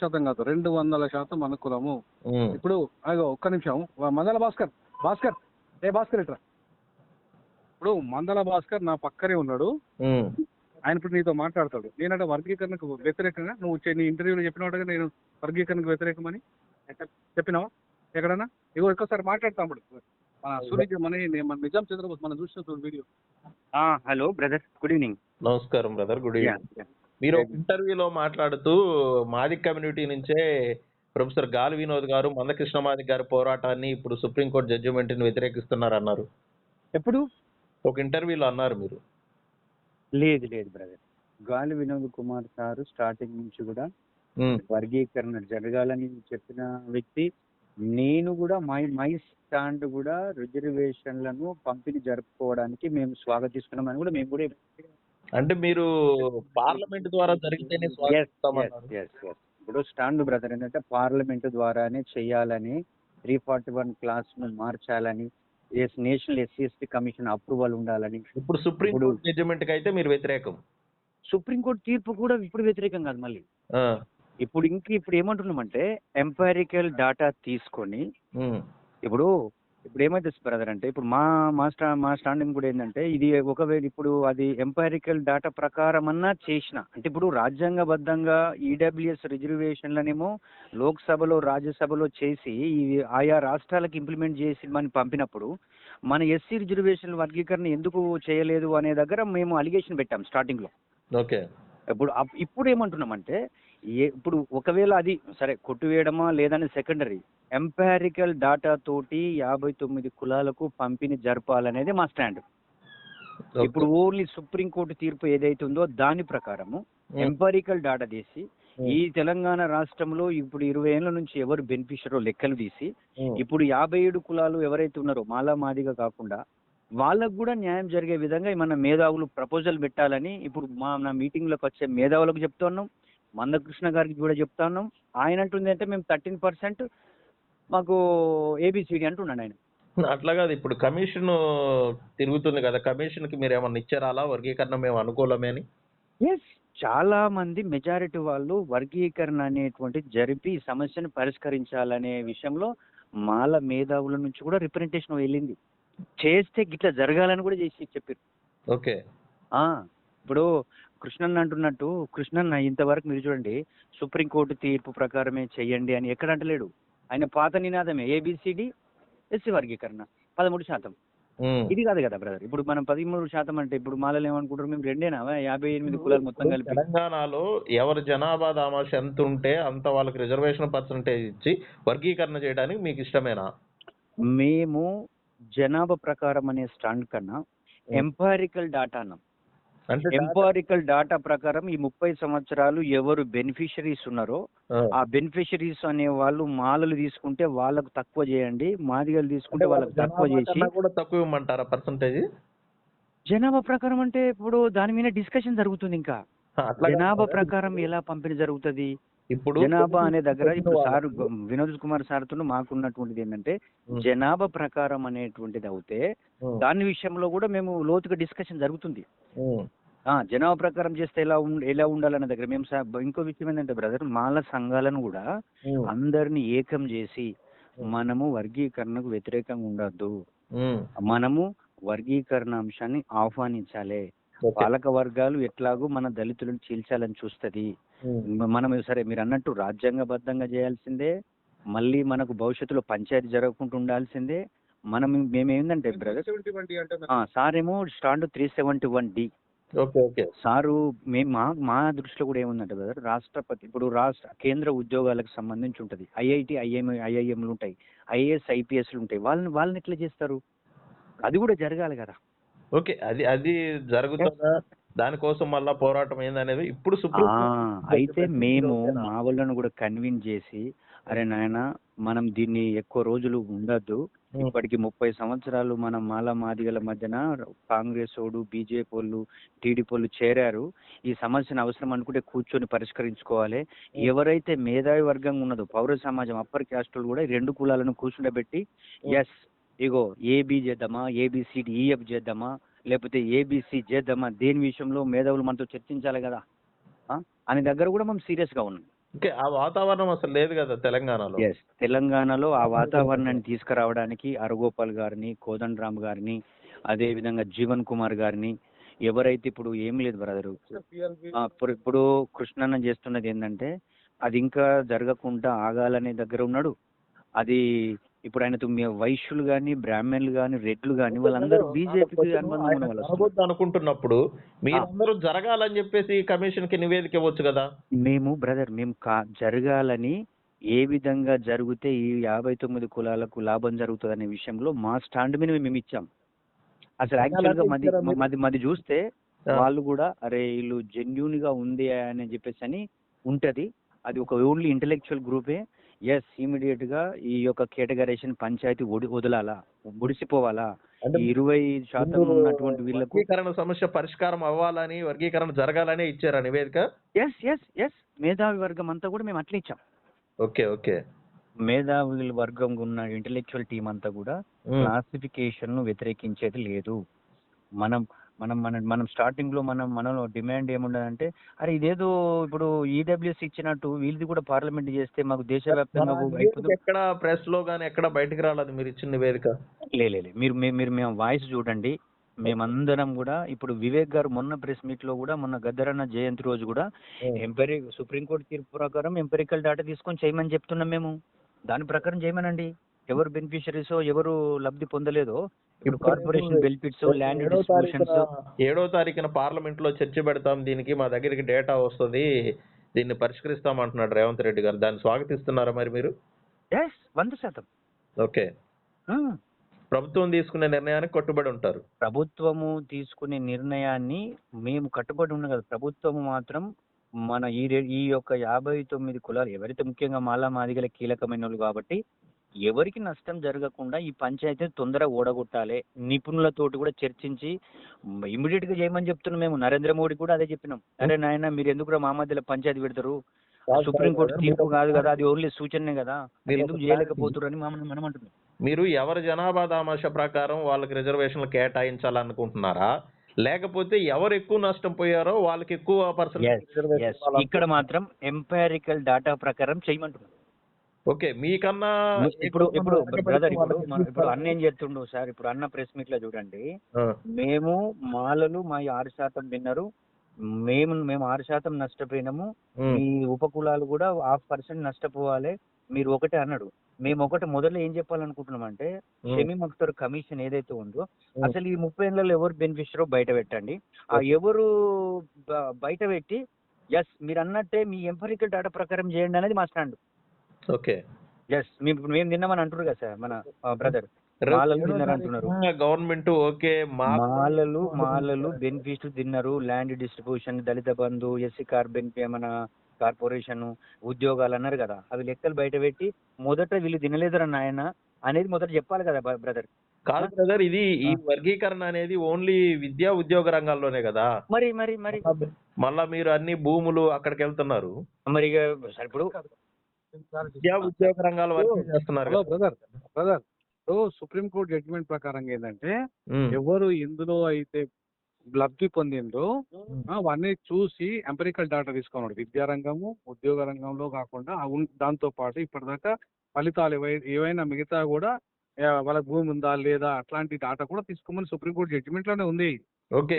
శాతం కాదు. రెండు వందల శాతం అనుకూలము. ఉమ్, ఇప్పుడు అగో ఒక్క నిమిషం. వా- మందల భాస్కర్ భాస్కర్. ఏ భాస్కర్ ఇట్రా? ఇప్పుడు మందల భాస్కర్ నా పక్కనే ఉన్నాడు. ఉమ్, ఆయన ఇప్పుడు నీతో మాట్లాడతాడు. నేనంటే వర్గీకరణకు వ్యతిరేకంగా నువ్వు చే- నీ ఇంటర్వ్యూలో చెప్పినట్టుగా నేను వర్గీకరణకు వ్యతిరేకమని ఎక్కడ- చెప్పినావా? ఎక్కడన్నా? ఇగో ఒక్కసారి మాట్లాడతాడు మన సూర్య మన మన నిజాం చంద్రబోస్ మనం చూసిన చూడు video hello brother. Good evening. నమస్కారం బ్రదర్. Good evening. మీరు ఒక ఇంటర్వ్యూలో మాట్లాడుతూ మాదిక్ కమ్యూనిటీ నుంచే ప్రొఫెసర్ గాలి వినోద్ గారు మందకృష్ణ మాదిక్ గారి పోరాటాన్ని ఇప్పుడు సుప్రీంకోర్టు జడ్జిమెంట్ని వ్యతిరేకిస్తున్నారు అన్నారు ఎప్పుడు? ఒక ఇంటర్వ్యూలో అన్నారు మీరు. లేదు లేదు బ్రదర్. గాలి వినోద్ కుమార్ సారు స్టార్టింగ్ నుంచి కూడా వర్గీకరణ జరగాలని చెప్పిన వ్యక్తి. నేను కూడా మై మై స్టాండ్ కూడా రిజర్వేషన్లను పంపిణీ జరుపుకోవడానికి మేము స్వాగతిస్తున్నామని కూడా మేము కూడా అంటే మీరు పార్లమెంట్ ద్వారా జరిగితేనే. ఇప్పుడు స్టాండ్ బ్రదర్ ఏంటంటే పార్లమెంట్ ద్వారానే చేయాలని త్రీ ఫార్టీ వన్ క్లాస్ను మార్చాలని national SC ST commission approval ఉండాలని. ఇప్పుడు సుప్రీం కోర్టు జడ్జిమెంట్ అయితే మీరు వ్యతిరేకం. సుప్రీంకోర్టు తీర్పు కూడా ఇప్పుడు వ్యతిరేకం కాదు మళ్ళీ. ఇప్పుడు ఇంక ఇప్పుడు ఏమంటున్నామంటే ఎంపైరికల్ డాటా తీసుకొని ఇప్పుడు ఇప్పుడు ఏమైతే బ్రదర్ అంటే? ఇప్పుడు మా మా స్టా మా స్టాండింగ్ కూడా ఏంటంటే ఇది ఒకవేళ ఇప్పుడు అది ఎంపైరికల్ డాటా ప్రకారం అన్నా చేసిన అంటే ఇప్పుడు రాజ్యాంగబద్ధంగా ఈడబ్ల్యూఎస్ రిజర్వేషన్లనేమో లోక్సభలో రాజ్యసభలో చేసి ఇవి ఆయా రాష్ట్రాలకు ఇంప్లిమెంట్ చేసి మనం పంపినప్పుడు మన ఎస్సీ రిజర్వేషన్ వర్గీకరణ ఎందుకు చేయలేదు అనే దగ్గర మేము అలిగేషన్ పెట్టాం స్టార్టింగ్లో. ఓకే. ఇప్పుడు ఇప్పుడు ఏమంటున్నామంటే ఏ ఇప్పుడు ఒకవేళ అది సరే కొట్టివేయడమా లేదని సెకండరీ ఎంపారికల్ డాటా తోటి యాభై తొమ్మిది కులాలకు పంపిణీ జరపాలనేది మా స్టాండ్. ఇప్పుడు ఓన్లీ సుప్రీంకోర్టు తీర్పు ఏదైతే ఉందో దాని ప్రకారము ఎంపారికల్ డాటా తీసి ఉమ్, ఈ తెలంగాణ రాష్ట్రంలో ఇప్పుడు ఇరవై ఏళ్ళ నుంచి ఎవరు బెనిఫిషరో లెక్కలు తీసి ఉమ్, ఇప్పుడు యాభై ఏడు కులాలు ఎవరైతే ఉన్నారో మాలా మాదిగా కాకుండా వాళ్ళకు కూడా న్యాయం జరిగే విధంగా మన మేధావులు ప్రపోజల్ పెట్టాలని ఇప్పుడు మా నా మీటింగ్లోకి వచ్చే మేధావులకు చెప్తున్నాం మందకృష్ణ గారికి కూడా చెప్తున్నాం ఆయన అంటుంది అంటే మేము థర్టీన్ పర్సెంట్ మాకు ఏబిసిడి అంటున్నాడు ఆయన. అట్లా కాదు ఇప్పుడు కమిషన్ తిరుగుతుంది కదా కమిషన్కి మీరు ఏమన్నా ఇచ్చారా? అలా వర్గీకరణ మేము అనుకూలమే అని. ఎస్ చాలా మంది మెజారిటీ వాళ్ళు వర్గీకరణ అనేటువంటి జరిపి సమస్యను పరిష్కరించాలనే విషయంలో మాల మేధావుల నుంచి కూడా రిప్రజెంటేషన్ వెళ్ళింది. చేస్తే గిట్లా జరగాలని కూడా చేసి చెప్పారు. ఓకే. ఇప్పుడు కృష్ణన్న అంటున్నట్టు కృష్ణన్న ఇంతవరకు మీరు చూడండి సుప్రీంకోర్టు తీర్పు ప్రకారమే చెయ్యండి అని ఎక్కడ అంటలేడు. ఆయన పాత నినాదమే ఏబిసిడి ఎస్సీ వర్గీకరణ పదమూడు శాతం. ఇది కాదు కదా బ్రదర్ ఇప్పుడు మనం పదమూడు శాతం అంటే ఇప్పుడు మాలలు ఏమనుకుంటారు? మేము రెండేనా? యాభై ఎనిమిది కులాలు మొత్తం కలిపి. తెలంగాణలో ఎవరి జనాభా దామాష ఎంత ఉంటే అంత వాళ్ళకి రిజర్వేషన్ పర్సంటేజ్ ఇచ్చి వర్గీకరణ చేయడానికి మీకు ఇష్టమేనా? మేము జనాభా ప్రకారం అనే స్టాండ్ కన్నా ఎంపారికల్ డాటా అన్నాం. ఎంపారికల్ డాటా ప్రకారం ఈ ముప్పై సంవత్సరాలు ఎవరు బెనిఫిషరీస్ ఉన్నారో ఆ, బెనిఫిషరీస్ అనే వాళ్ళు మాలలు తీసుకుంటే వాళ్ళకు తక్కువ చేయండి మాదిగలు తీసుకుంటే వాళ్ళకు తక్కువ చేసి కూడా తక్కువ ఇవ్వమంటారా పర్సంటేజ్ జనాభా ప్రకారం అంటే ఇప్పుడు దాని మీద డిస్కషన్ జరుగుతుంది ఇంకా. జనాభా ప్రకారం ఎలా పంపిణీ జరుగుతుంది? ఇప్పుడు జనాభా అనే దగ్గర ఇప్పుడు సార్ వినోద్ కుమార్ సార్తో మాకున్నటువంటిది ఏంటంటే జనాభా ప్రకారం అనేటువంటిది అవుతే దాని విషయంలో కూడా మేము లోతుగా డిస్కషన్ జరుగుతుంది. జనాభా ప్రకారం చేస్తే ఎలా ఎలా ఉండాలనే దగ్గర మేము ఇంకో విషయం ఏంటంటే బ్రదర్ మాల సంఘాలను కూడా అందరిని ఏకం చేసి మనము వర్గీకరణకు వ్యతిరేకంగా ఉండొద్దు. మనము వర్గీకరణ అంశాన్ని ఆహ్వానించాలి. పాలక వర్గాలు ఎట్లాగూ మన దళితులను చీల్చాలని చూస్తది. మనం సరే మీరు అన్నట్టు రాజ్యాంగబద్ధంగా చేయాల్సిందే మళ్ళీ మనకు భవిష్యత్తులో పంచాయతీ జరగకుండా ఉండాల్సిందే. మనం మేమేందంటే బ్రదర్ సార్ ఏమో stand three seventy one D okay okay. Sir మేము మా మా దృష్టిలో కూడా ఏముందంటే బ్రదర్ రాష్ట్రపతి ఇప్పుడు రాష్ట్ర కేంద్ర ఉద్యోగాలకు సంబంధించి ఉంటుంది ఐఐటి ఐఎం ఐఐఎంలు ఉంటాయి. ఐఏఎస్ ఐపీఎస్లు ఉంటాయి. వాళ్ళని వాళ్ళని ఎట్లా చేస్తారు? అది కూడా జరగాలి కదా. ఓకే అది అది జరుగుతుందా? దానికోసం మళ్ళా పోరాటం ఏందనేది ఇప్పుడు అయితే మేము? మా వాళ్ళను కూడా కన్విన్స్ చేసి అరే నాయన మనం దీన్ని ఎక్కువ రోజులు ఉండద్దు. ఇప్పటికి ముప్పై సంవత్సరాలు మన మాల మాదిగల మధ్యన కాంగ్రెస్ ఓడు బీజేపీ వాళ్ళు టీడీపీ వాళ్ళు చేరారు. ఈ సమస్యను అవసరం అనుకుంటే కూర్చొని పరిష్కరించుకోవాలి. ఎవరైతే మేధావి వర్గం ఉన్నదో పౌర సమాజం అప్పర్ క్యాస్టులు కూడా ఈ రెండు కులాలను కూర్చుండబెట్టి ఎస్ ఇగో ఏబి చేద్దామా ఏబిసిడి ఈఎఫ్ చేద్దామా లేకపోతే ఏబిసి చేద్దామా దేని విషయంలో మేధావులు మనతో చర్చించాలి కదా? ఆ? అనే దగ్గర కూడా మనం సీరియస్గా ఉన్నాం. ఓకే ఆ వాతావరణం అసలు లేదు కదా తెలంగాణలో. ఎస్ తెలంగాణలో ఆ వాతావరణాన్ని తీసుకురావడానికి అరగోపాల్ గారిని కోదండరామ్ గారిని అదే విధంగా జీవన్ కుమార్ గారిని ఎవరైతే ఇప్పుడు ఏం లేదు బ్రదరు. ఇప్పుడు కృష్ణన్న చేస్తున్నది ఏంటంటే అది ఇంకా జరగకుండా ఆగాలనే దగ్గర ఉన్నాడు. అది ఇప్పుడు ఆయనతో మీ వైశ్యులు కానీ బ్రాహ్మణులు కానీ రెడ్లు కానీ వాళ్ళందరూ బీజేపీకి అనుబంధం అనుకుంటున్నప్పుడు మీరందరూ జరగాలని చెప్పేసి కమిషన్కి నివేదిక ఇవ్వచ్చు కదా? మేము బ్రదర్ మేము జరగాలని ఏ విధంగా జరిగితే ఈ యాభై తొమ్మిది కులాలకు లాభం జరుగుతుంది అనే విషయంలో మా స్టాండ్ మీద మేము ఇచ్చాం. అసలు యాక్చువల్గా మాది మాది మాది చూస్తే వాళ్ళు కూడా అరే వీళ్ళు జెన్యున్గా ఉంది అని చెప్పేసి అని ఉంటది. అది ఒక ఓన్లీ ఇంటలెక్చువల్ గ్రూపే ఎస్ ఇమీడియట్గా ఈ యొక్క కేటగరైజేషన్ పంచాయతీ ఒడి వదలాలా? ఈ ఇరవై శాతం ఉన్నటువంటి వీళ్ళకు వర్గీకరణ సమస్య పరిష్కారం అవ్వాలని వర్గీకరణ జరగాలని ఇచ్చారా నివేదిక? ఎస్ ఎస్ ఎస్ మేధావి వర్గం అంతా కూడా మేము అట్లా ఇచ్చాం. Okay okay. మేధావుల వర్గం ఉన్న ఇంటలెక్చువల్ టీం అంతా కూడా. క్లాసిఫికేషన్ను వ్యతిరేకించేది లేదు. మనం మనం మన మనం స్టార్టింగ్లో మనం మనలో డిమాండ్ ఏముండదంటే అరే ఇదేదో ఇప్పుడు ఈడబ్ల్యూఎస్ ఇచ్చినట్టు వీళ్ళది కూడా పార్లమెంట్ చేస్తే మాకు దేశవ్యాప్తంగా ఎక్కడ ప్రెస్లో గానీ ఎక్కడ బయటికి రాలేదు మీరు ఇచ్చిన నివేదిక. లే లే, లే. మీరు మీరు మేము వాయిస్ చూడండి. మేమందరం కూడా ఇప్పుడు వివేక్ గారు మొన్న ప్రెస్ మీట్లో కూడా మొన్న గద్దరన్న జయంతి రోజు కూడా ఎంపరీ సుప్రీంకోర్టు తీర్పు ప్రకారం ఎంపెరికల్ డేటా తీసుకొని చేయమని చెప్తున్నాం మేము. దాని ప్రకారం చేయమనండి. ఎవరు బెనిఫిషరీస్ ఎవరు లబ్ధి పొందలేదో ఇప్పుడు కార్పొరేషన్ బెనిఫిట్స్ ల్యాండ్ ఏడో డిస్ట్రిబ్యూషన్స్ తారీఖున ఏడో తారీఖున పార్లమెంట్లో చర్చ పెడతాం దీనికి మా దగ్గరికి డేటా వస్తుంది దీన్ని పరిష్కరిస్తాం అంటున్నాడు రేవంత్ రెడ్డి గారు. దాన్ని స్వాగతిస్తున్నారా మరి మీరు? ఎస్ వంద శాతం. ఓకే. ఆ. ప్రభుత్వం తీసుకునే నిర్ణయానికి కట్టుబడి ఉంటారు. ప్రభుత్వము తీసుకునే నిర్ణయాన్ని మేము కట్టుబడి ఉన్నాం కదా. ప్రభుత్వము మాత్రం మన ఈ ఈ యొక్క యాభై తొమ్మిది కులాలు ఎవరైతే ముఖ్యంగా మాలా మాదిగల కీలకమైన వాళ్ళు కాబట్టి ఎవరికి నష్టం జరగకుండా ఈ పంచాయతీని తొందరగా ఓడగొట్టాలి. నిపుణులతోటి కూడా చర్చించి ఇమీడియట్గా చేయమని చెప్తున్నాం మేము. నరేంద్ర మోడీ కూడా అదే చెప్పినాం. అరే నాయన మీరు ఎందుకు మా మధ్యలో పంచాయతీ పెడతారు? సుప్రీంకోర్టు తీర్పు కాదు కదా అది ఓన్లీ సూచనే కదా. ఎందుకు చేయలేకపోతున్నారు అని మనం అంటున్నాం మీరు ఎవరి జనాభా దామాష ప్రకారం వాళ్ళకి రిజర్వేషన్లు కేటాయించాలనుకుంటున్నారా? లేకపోతే ఎవరు ఎక్కువ నష్టం పోయారో వాళ్ళకి ఎక్కువ. ఇక్కడ మాత్రం ఎంపైరికల్ డాటా ప్రకారం చేయమంటున్నాం. ఓకే మీకన్నా ఇప్పుడు ఇప్పుడు బ్రదర్ ఇప్పుడు ఇప్పుడు అన్న ఏం చేస్తుండు సార్? ఇప్పుడు అన్న ప్రెస్ మీట్లో చూడండి మేము మాలలు మా ఆరు శాతం విన్నరు. మేము మేము ఆరు శాతం నష్టపోయినాము. మీ ఉపకులాలు కూడా హాఫ్ పర్సెంట్ నష్టపోవాలి. మీరు ఒకటే అన్నాడు. మేము ఒకటి మొదలు ఏం చెప్పాలనుకుంటున్నాం అంటే సెమీ మక్తర్ కమిషన్ ఏదైతే ఉందో. అసలు ఈ ముప్పై ఏళ్ళలో ఎవరు బెనిఫిషరో బయట పెట్టండి. ఆ ఎవరు బయట పెట్టి ఎస్ మీరు అన్నట్టే మీ ఎంపరికల్ డాటా ప్రకారం చేయండి అనేది మా స్టాండ్. ఓకే. ఎస్ మేము మేము తిన్నామని అంటున్నారు కదా సార్ మన బ్రదర్ మాలలు తిన్నారు అంటున్నారు. గవర్నమెంట్ ఓకే మా మాలలు మాలలు బెనిఫిట్ తిన్నారు land distribution Dalit Bandhu SC carbon మన కార్పొరేషన్ ఉద్యోగాలు అన్నారు కదా అవి లెక్కలు బయట పెట్టి మొదట వీళ్ళు తినలేదురా నాయన అనేది మొదట చెప్పాలి కదా బ్రదర్ కాదు బ్రదర్ ఇది ఈ వర్గీకరణ అనేది ఓన్లీ విద్యా ఉద్యోగ రంగాల్లోనే కదా. మరి మరి మరి. మళ్ళా మీరు అన్ని భూములు అక్కడికి వెళ్తున్నారు మరి ఇప్పుడు విద్యా ఉద్యోగ రంగాల వరకు చేస్తున్నారు హలో కదా. Brother brother so supreme court judgement ప్రకారం ఏంటంటే ఎవరు ఇందులో అయితే లబ్ధి పొందిందో అవన్నీ చూసి ఎంపరికల్ డాటా తీసుకున్నాడు. విద్యారంగము ఉద్యోగ రంగంలో కాకుండా దాంతో పాటు ఇప్పటిదాకా ఫలితాలు ఏవై- ఏవైనా మిగతా కూడా ఆ, వాళ్ళకి భూమి ఉందా లేదా అట్లాంటి డాటా కూడా తీసుకోమని సుప్రీంకోర్టు జడ్జిమెంట్లోనే ఉంది. ఓకే.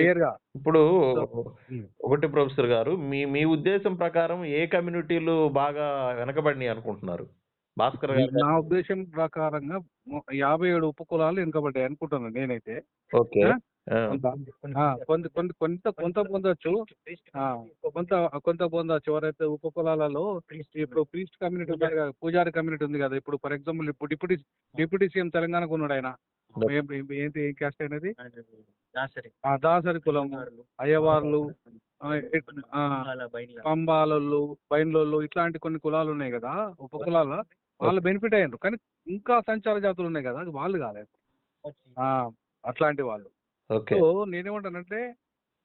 ఇప్పుడు. ఒకటి ప్రొఫెసర్ గారు మీ మీ ఉద్దేశం ప్రకారం ఏ కమ్యూనిటీలు బాగా వెనకబడినాయి అనుకుంటున్నారు? భాస్కర్ గారు నా ఉద్దేశం ప్రకారంగా యాభై ఏడు ఉపకులాలు వెనుకబడ్డాయి అనుకుంటున్నాను నేనైతే. ఓకే. కొంత కొంత కొంత కొంత పొందొచ్చు. కొంత కొంత పొందొచ్చు. ఎవరైతే ఉపకులాలలో ఇప్పుడు ప్రీస్ట్ కమ్యూనిటీ ఉంది కదా పూజారి కమ్యూనిటీ ఉంది కదా ఇప్పుడు ఫర్ ఎగ్జాంపుల్ ఇప్పుడు డిప్యూటీ డిప్యూటీ సీఎం తెలంగాణకు ఉన్నాడు ఆయన. ఏంటి ఏం క్యాస్ట్ అనేది ఆ దాసరి కులం. అయ్యవార్లు పంబాలలు బైన్లోళ్ళు ఇట్లాంటి కొన్ని కులాలు ఉన్నాయి కదా ఉపకులాల వాళ్ళు బెనిఫిట్ అయ్యారు కానీ ఇంకా సంచార జాతులు ఉన్నాయి కదా అది వాళ్ళు కాలేదు. ఆ, అట్లాంటి వాళ్ళు. సో నేనేమంటానంటే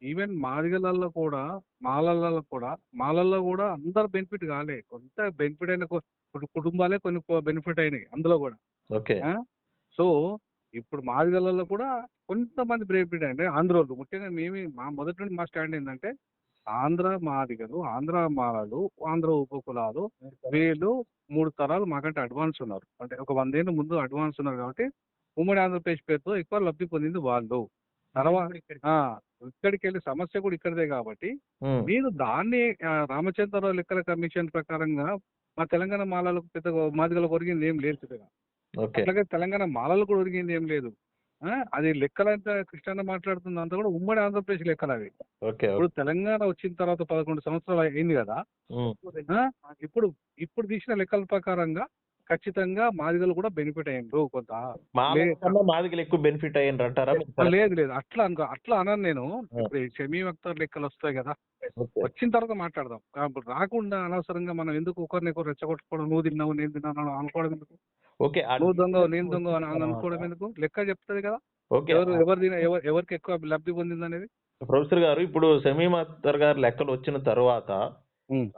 ఈవెన్ మాదిగలలో కూడా మాలలలో కూడా మాలల్లో కూడా అందరు బెనిఫిట్ కాలే. కొంత బెనిఫిట్ అయిన కుటుంబాలే కొన్ని బెనిఫిట్ అయినాయి అందులో కూడా. ఓకే? సో ఇప్పుడు మాదిగలలో కూడా కొంతమంది బెనిఫిట్ అంటే ఆంధ్రోళ్ళు. ముఖ్యంగా మేమే మా మొదటి నుండి మా స్టాండ్ ఏంటంటే ఆంధ్ర మాదిగలు ఆంధ్ర మాలలు ఆంధ్ర ఉపకులాలు వీళ్ళు మూడు తరాలు మాకంటే అడ్వాన్స్ ఉన్నారు. అంటే ఒక వందేళ్ళ ముందు అడ్వాన్స్ ఉన్నారు కాబట్టి ఉమ్మడి ఆంధ్రప్రదేశ్ పేరుతో ఎక్కువ లబ్ధి పొందింది వాళ్ళు. తర్వాత ఇక్కడికి వెళ్ళి సమస్య కూడా ఇక్కడిదే కాబట్టి మీరు దాన్ని రామచంద్రరావు లెక్కల కమిషన్ ప్రకారంగా మా తెలంగాణ మాలలకు పెద్ద మాదిగలకు ఒరిగింది ఏం లేదు పెద్దగా. అట్లాగే తెలంగాణ మాలలు కూడా ఒరిగింది ఏం లేదు. అది లెక్కలంతా కృష్ణ మాట్లాడుతుంది అంతా కూడా ఉమ్మడి ఆంధ్రప్రదేశ్ లెక్కలు అవి. ఇప్పుడు తెలంగాణ వచ్చిన తర్వాత పదకొండు సంవత్సరాలు అయింది కదా. ఇప్పుడు ఇప్పుడు తీసిన లెక్కల ప్రకారంగా ఖచ్చితంగా మాదిగలు కూడా బెనిఫిట్ అయ్యిండ్రు కొంత. మాదిగలు ఎక్కువ బెనిఫిట్ అయ్యిండ్రు అంటారా? లేదు లేదు. అట్లా అనుకో అట్లా అనను నేను. ఇప్పుడు ఈ షమీ లెక్కలు వస్తాయి కదా. వచ్చిన తర్వాత మాట్లాడదాం. ఇప్పుడు రాకుండా అనవసరంగా మనం ఎందుకు ఒకరిని రెచ్చగొట్టుకోవడం నువ్వు తిన్నావు నేను తిన్నాను అనుకోవడం ఎందుకు? ఓకే నువ్వు దొంగ నేను దొంగ అని అని అనుకోవడం ఎందుకు? లెక్క చెప్తుంది కదా. ఎవరు ఎవరు ఎవరికి ఎక్కువ లబ్ధి పొందింది అనేది ప్రొఫెసర్ గారు ఇప్పుడు సమీమ్ అఖ్తర్ గారు లెక్కలు వచ్చిన తర్వాత.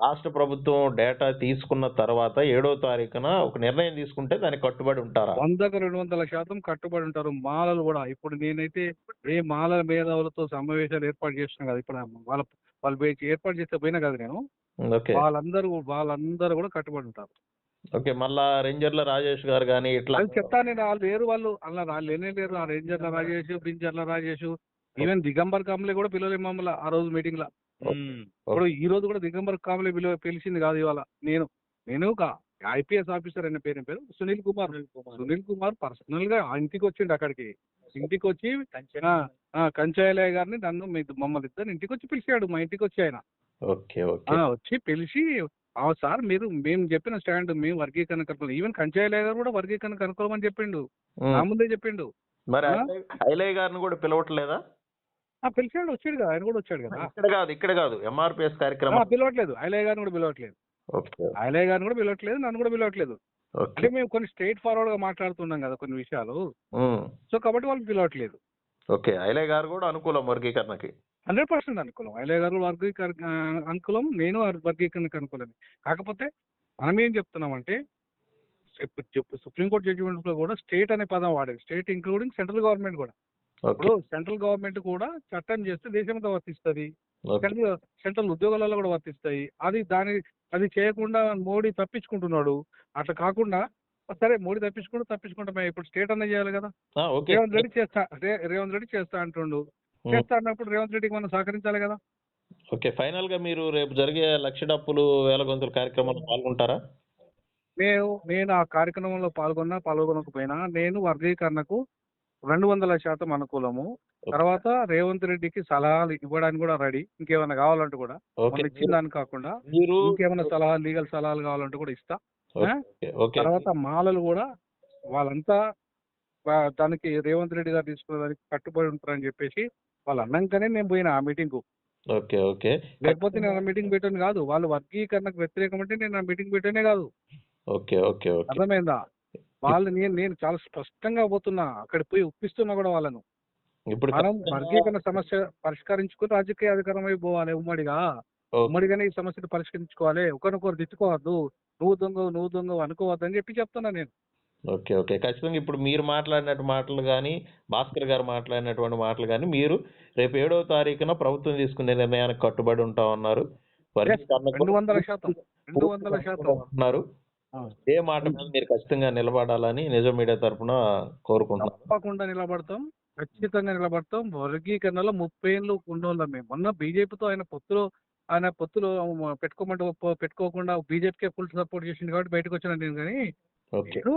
రాష్ట్ర ప్రభుత్వం డేటా తీసుకున్న తర్వాత ఏడో తారీఖున ఒక నిర్ణయం తీసుకుంటే దానికి కట్టుబడి ఉంటారా? వందకు రెండు వందల శాతం కట్టుబడి ఉంటారు మాలలు కూడా. ఇప్పుడు నేనైతే ఏ మాలల మేధావులతో సమావేశాలు ఏర్పాటు చేసిన కదా ఇప్పుడు వాళ్ళ వాళ్ళు ఏర్పాటు చేస్తే పోయినా కదా నేను. వాళ్ళందరూ వాళ్ళందరూ కూడా కట్టుబడి ఉంటారు. ఓకే మళ్ళా రేంజర్ల రాజేష్ గారు కానీ ఇట్లా చెప్తా నేను వాళ్ళు లేరు వాళ్ళు. అలా వాళ్ళు లేనే లేరు ఆ రేంజర్ల రాజేష్ బింజర్ల రాజేష్. ఈవెన్ దిగంబర్ కాంబ్లే కూడా పిలవలే మమ్మల్ని ఆ రోజు మీటింగ్లో ఇప్పుడు ఈ రోజు కూడా దిగంబర్ కాంబ్లే పిలువ పిలిచింది కాదు ఇవాళ. నేను నేను ఒక ఐపీఎస్ ఆఫీసర్ అనే పేరు పేరు సునీల్ కుమార్. సునీల్ కుమార్. పర్సనల్గా ఇంటికి వచ్చిండు అక్కడికి. ఇంటికి వచ్చి కంచాయలయ్య గారిని నన్ను మీ మమ్మల్ని ఇద్దరు ఇంటికి వచ్చి పిలిచాడు మా ఇంటికి వచ్చి ఆయన. ఓకే ఆ, ఓకే వచ్చి పిలిచి ఆ సార్ మీరు మేము చెప్పిన స్టాండ్ మేము వర్గీకరణ కనుకోవాలి. ఈవెన్ కంచాయలయ్య గారు కూడా వర్గీకరణ కనుక్కోమని చెప్పిండు. నా ముందే చెప్పిండు. మరి గారిని కూడా పిలవట్లేదా? పిలిచాడు వచ్చాడు కదా ఆయన కూడా వచ్చాడు కదా. ఇక్కడ కాదు ఇక్కడ కాదు. ఎంఆర్పిఎస్ కార్యక్రమం. పిలవట్లేదు. ఐలయ్య గారిని కూడా పిలవట్లేదు. ఐలయ్య గారిని కూడా పిలవట్లేదు నన్ను కూడా పిలవట్లేదు. అంటే మేము కొన్ని స్ట్రైట్ ఫార్వర్డ్గా మాట్లాడుతున్నాం కదా కొన్ని విషయాలు. సో కాబట్టి వాళ్ళు పిలవట్లేదు. ఓకే. ఐలయ్య గారు కూడా అనుకూలం వర్గీకరణకి. హండ్రెడ్ పర్సెంట్ అనుకూలం. ఐలయ్య గారు వర్గీకరణ అనుకూలం నేను వర్గీకరణకు అనుకూలం కాకపోతే మనం ఏం చెప్తున్నామంటే సుప్రీంకోర్టు జడ్జిమెంట్లో కూడా స్టేట్ అనే పదం వాడేది స్టేట్ ఇంక్లూడింగ్ సెంట్రల్ గవర్నమెంట్ కూడా. ఇప్పుడు సెంట్రల్ గవర్నమెంట్ కూడా చట్టం చేస్తే దేశంతో వర్తిస్తుంది. సెంట్రల్ ఉద్యోగాలలో కూడా వర్తిస్తాయి అది దాని అది చేయకుండా మోడీ తప్పించుకుంటున్నాడు. అట్లా కాకుండా సరే మోడీ తప్పించుకుంటూ తప్పించుకుంటా. ఇప్పుడు స్టేట్ అన్న చేయాలి కదా. రేవంత్ రెడ్డి చేస్తా రేవంత్ రెడ్డి చేస్తా అంటుండు. చేస్తా అన్నప్పుడు రేవంత్ రెడ్డికి మనం సహకరించాలి కదా. ఓకే ఫైనల్గా మీరు రేపు జరిగే లక్ష డప్పులు వేల గొంతుల కార్యక్రమంలో పాల్గొంటారా? నేను నేను ఆ కార్యక్రమంలో పాల్గొన్నా పాల్గొనకపోయినా నేను వర్గీకరణకు రెండు వందల శాతం అనుకూలము. తర్వాత రేవంత్ రెడ్డికి సలహాలు ఇవ్వడానికి కూడా రెడీ. ఇంకేమైనా కావాలంటే కూడా మనం ఇచ్చిన దానికి కాకుండా మీరు ఇంకేమైనా సలహాలు లీగల్ సలహాలు కావాలంటే కూడా ఇస్తా. తర్వాత మాలలు కూడా వాళ్ళంతా దానికి రేవంత్ రెడ్డి గారు తీసుకున్న దానికి కట్టుబడి ఉంటారని చెప్పేసి వాళ్ళు అన్నాకనే నేను పోయిన ఆ మీటింగ్కు ఓకే. ఓకే. లేకపోతే నేను ఆ మీటింగ్ పెట్టాను కాదు. వాళ్ళు వర్గీకరణకు వ్యతిరేకం అంటే నేను ఆ మీటింగ్ పెట్టానే కాదు. ఓకే. ఓకే. అర్థమైందా? వాళ్ళు నేను నేను చాలా స్పష్టంగా పోతున్నా. అక్కడ పోయి ఒప్పిస్తున్నా కూడా వాళ్ళను. ఇప్పుడు మనం వర్గీకరణ సమస్య పరిష్కరించుకుని రాజకీయ అధికారం అయిపోవాలి ఉమ్మడిగా. ఉమ్మడిగానే ఈ సమస్యను పరిష్కరించుకోవాలి. ఒకరినొకరు తిట్టుకోవద్దు. నువ్వు దొంగ నువ్వు దొంగ అనుకోవద్దు అని చెప్పి చెప్తున్నా నేను. Okay okay. ఖచ్చితంగా ఇప్పుడు మీరు మాట్లాడినట్టు మాటలు కానీ భాస్కర్ గారు మాట్లాడినటువంటి మాటలు కానీ మీరు రేపు ఏడవ తారీఖున ప్రభుత్వం తీసుకునే నిర్ణయానికి కట్టుబడి ఉంటామన్నారు రెండు వందల శాతం. రెండు వందల శాతం. ఏ మాట మీద మీరు ఖచ్చితంగా నిలబడాలని నిజం మీడియా తరఫున కోరుకుంటున్నాను. తప్పకుండా నిలబడతాం. ఖచ్చితంగా నిలబడతాం. వర్గీకరణలో ముప్పై ఏళ్ళు ఉన్నోళ్ళం మేము. మొన్న బీజేపీతో ఆయన పొత్తులో ఆయన పొత్తులో పెట్టుకోమంటే పెట్టుకోకుండా బీజేపీకే ఫుల్ సపోర్ట్ చేసింది కాబట్టి బయటకు వచ్చిన నేను కానీ నేను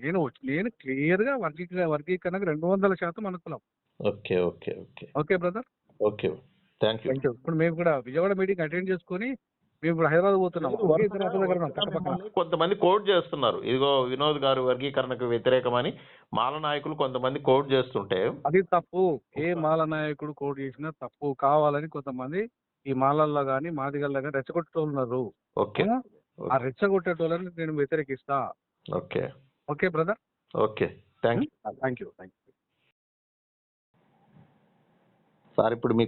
నేను నేను క్లియర్గా వర్గీకరణ వర్గీకరణకు రెండు వందల శాతం అనుకున్నాం okay okay okay. Okay brother? Okay. Thank you ఇప్పుడు మేము కూడా విజయవాడ మీటింగ్ అటెండ్ చేసుకొని మేము ఇప్పుడు హైదరాబాద్ పోతున్నాం. కొంతమంది కోట్ చేస్తున్నారు. ఇదిగో వినోద్ గారు వర్గీకరణకు వ్యతిరేకమని మాల నాయకులు కొంతమంది కోట్ చేస్తుంటే అది తప్పు. ఏ మాల నాయకుడు కోడ్ చేసినా తప్పు కావాలని కొంతమంది ఈ మాలల్లో కానీ మాదిగల్లో కానీ రెచ్చగొట్టేటోళ్ళు ఉన్నారు ఓకే. ఆ? రెచ్చగొట్టేటోళ్ళని నేను వ్యతిరేకిస్తా. Okay. Okay brother? Okay. Thank you thank you thank you sir ఇప్పుడు మీకు